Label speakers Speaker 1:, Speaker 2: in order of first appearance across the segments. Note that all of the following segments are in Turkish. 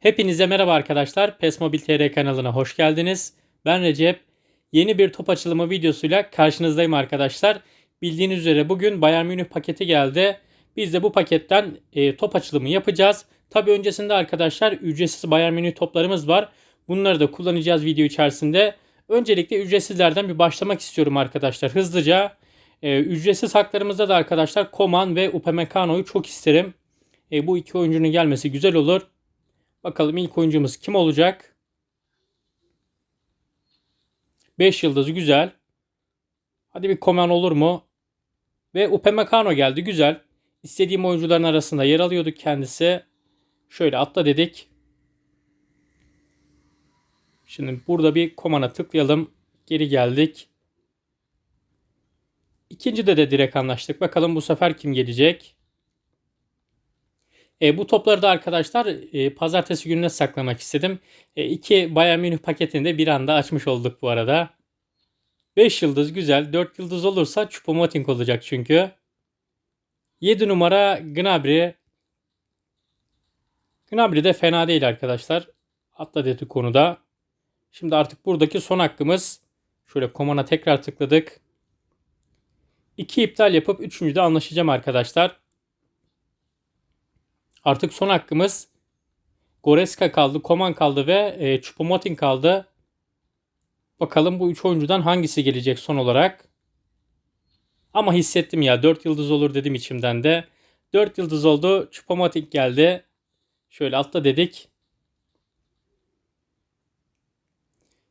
Speaker 1: Hepinize merhaba arkadaşlar. PES Mobil TR kanalına hoş geldiniz. Ben Recep. Yeni bir top açılımı videosuyla karşınızdayım arkadaşlar. Bildiğiniz üzere bugün Bayern Münih paketi geldi. Biz de bu paketten e, top açılımı yapacağız. Tabi öncesinde arkadaşlar ücretsiz Bayern Münih toplarımız var. Bunları da kullanacağız video içerisinde. Öncelikle ücretsizlerden bir başlamak istiyorum arkadaşlar hızlıca. E, ücretsiz haklarımızda da arkadaşlar Koman ve Upamecano'yu çok isterim. E, bu iki oyuncunun gelmesi güzel olur. Bakalım ilk oyuncumuz kim olacak? 5 yıldız güzel. Hadi bir Koman olur mu? Ve Upamecano geldi güzel. İstediğim oyuncuların arasında yer alıyordu kendisi. Şöyle atla dedik. Şimdi burada bir Koman'a tıklayalım. Geri geldik. İkincide de direkt anlaştık. Bakalım bu sefer kim gelecek? E, bu topları da arkadaşlar e, pazartesi gününe saklamak istedim. E, iki Bayern Münih paketini de bir anda açmış olduk bu arada. 5 yıldız güzel. 4 yıldız olursa Choupo-Moting olacak çünkü. 7 numara Gnabry. Gnabry de fena değil arkadaşlar. Dedi konuda. Şimdi artık buradaki son hakkımız. Şöyle komana tekrar tıkladık. 2 iptal yapıp 3. de anlaşacağım arkadaşlar. Artık son hakkımız Goreska kaldı, Koman kaldı ve e, Choupo-Moting kaldı. Bakalım bu üç oyuncudan hangisi gelecek son olarak. Ama hissettim ya 4 yıldız olur dedim içimden de. 4 yıldız oldu. Choupo-Moting geldi. Şöyle altta dedik.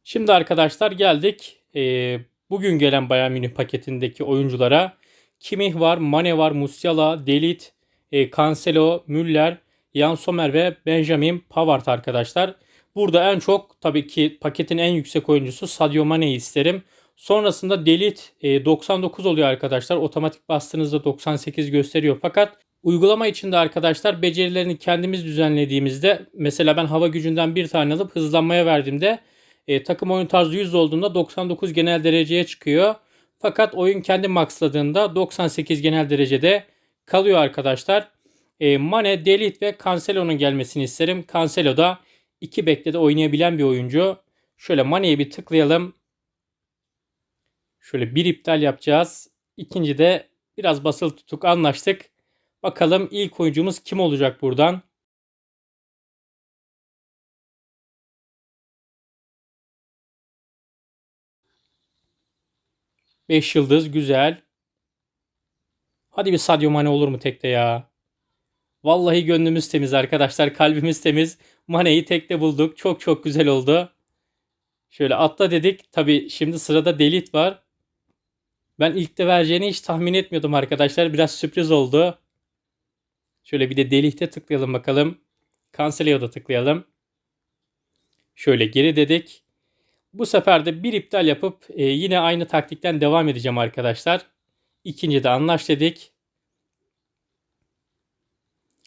Speaker 1: Şimdi arkadaşlar geldik. E, bugün gelen Bayern Münih paketindeki oyunculara. Kimih var, Mane var, Musiala, Delit, e, Cancelo, Müller, Jan Sommer ve Benjamin Pavard arkadaşlar. Burada en çok tabii ki paketin en yüksek oyuncusu Sadio Mane'yi isterim. Sonrasında Delit e, 99 oluyor arkadaşlar. Otomatik bastığınızda 98 gösteriyor. Fakat uygulama içinde arkadaşlar becerilerini kendimiz düzenlediğimizde mesela ben hava gücünden bir tane alıp hızlanmaya verdiğimde e, takım oyun tarzı 100 olduğunda 99 genel dereceye çıkıyor. Fakat oyun kendi maxladığında 98 genel derecede kalıyor arkadaşlar. E, Mane, Delit ve Cancelo'nun gelmesini isterim. Cancelo da iki bekle de oynayabilen bir oyuncu. Şöyle Mane'ye bir tıklayalım. Şöyle bir iptal yapacağız. İkinci de biraz basılı tutuk anlaştık. Bakalım ilk oyuncumuz kim olacak buradan? Beş yıldız güzel. Hadi bir Sadio Mane olur mu tekte ya? Vallahi gönlümüz temiz arkadaşlar. Kalbimiz temiz. Mane'yi tekte bulduk. Çok çok güzel oldu. Şöyle atla dedik. Tabi şimdi sırada Delit var. Ben ilk de vereceğini hiç tahmin etmiyordum arkadaşlar. Biraz sürpriz oldu. Şöyle bir de Delit'e tıklayalım bakalım. Cancelo'ya da tıklayalım. Şöyle geri dedik. Bu sefer de bir iptal yapıp e, yine aynı taktikten devam edeceğim arkadaşlar. İkinci de anlaş dedik.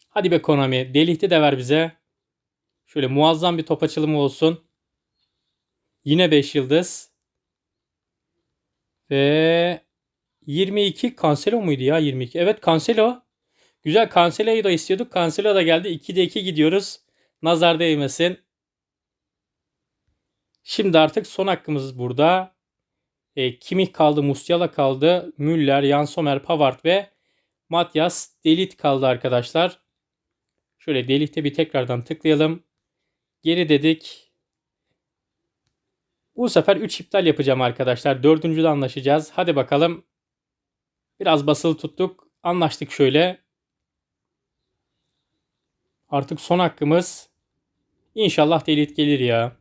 Speaker 1: Hadi be Konami. Delihti de ver bize. Şöyle muazzam bir top açılımı olsun. Yine 5 yıldız. Ve 22 Cancelo muydu ya 22? Evet Cancelo. Güzel Cancelo'yu da istiyorduk. Cancelo da geldi. 2'de 2 gidiyoruz. Nazar değmesin. Şimdi artık son hakkımız burada. E, Kimih kaldı, Musiala kaldı, Müller, Jan Sommer, Pavard ve Matias Delit kaldı arkadaşlar. Şöyle Delit'e bir tekrardan tıklayalım. Geri dedik. Bu sefer 3 iptal yapacağım arkadaşlar. Dördüncüde anlaşacağız. Hadi bakalım. Biraz basılı tuttuk. Anlaştık şöyle. Artık son hakkımız. İnşallah Delit gelir ya.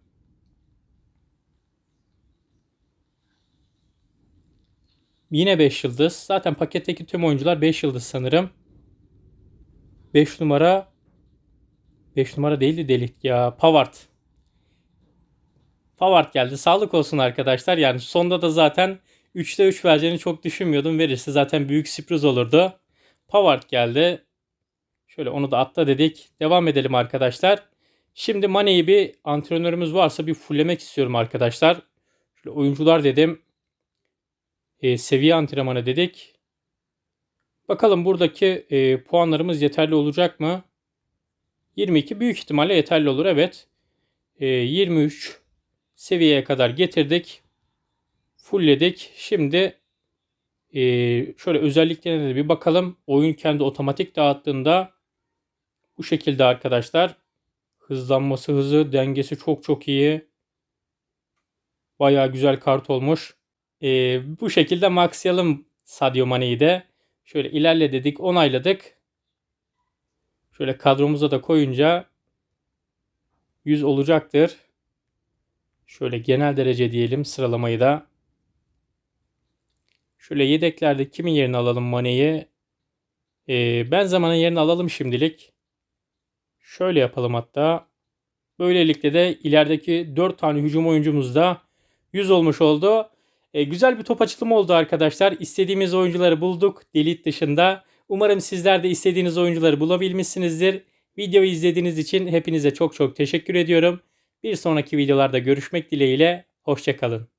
Speaker 1: Yine 5 yıldız. Zaten paketteki tüm oyuncular 5 yıldız sanırım. 5 numara 5 numara değildi delik ya. Pavard. Pavard geldi. Sağlık olsun arkadaşlar. Yani sonda da zaten 3'te 3 vereceğini çok düşünmüyordum. Verirse zaten büyük sürpriz olurdu. Pavard geldi. Şöyle onu da atla dedik. Devam edelim arkadaşlar. Şimdi Mane'yi bir antrenörümüz varsa bir fullemek istiyorum arkadaşlar. Şöyle oyuncular dedim e, seviye antrenmanı dedik. Bakalım buradaki e, puanlarımız yeterli olacak mı? 22 büyük ihtimalle yeterli olur. Evet. Ee, 23 seviyeye kadar getirdik. Fullledik. Şimdi ee, şöyle özelliklerine de bir bakalım. Oyun kendi otomatik dağıttığında bu şekilde arkadaşlar. Hızlanması hızı, dengesi çok çok iyi. Bayağı güzel kart olmuş. Ee, bu şekilde maxlayalım Sadio Mane'yi de. Şöyle ilerle dedik, onayladık. Şöyle kadromuza da koyunca 100 olacaktır. Şöyle genel derece diyelim sıralamayı da. Şöyle yedeklerde kimin yerini alalım Mane'yi? Ee, ben zamanın yerini alalım şimdilik. Şöyle yapalım hatta. Böylelikle de ilerideki 4 tane hücum oyuncumuz da 100 olmuş oldu. E, güzel bir top açılımı oldu arkadaşlar. İstediğimiz oyuncuları bulduk. Delit dışında. Umarım sizler de istediğiniz oyuncuları bulabilmişsinizdir. Videoyu izlediğiniz için hepinize çok çok teşekkür ediyorum. Bir sonraki videolarda görüşmek dileğiyle. Hoşçakalın.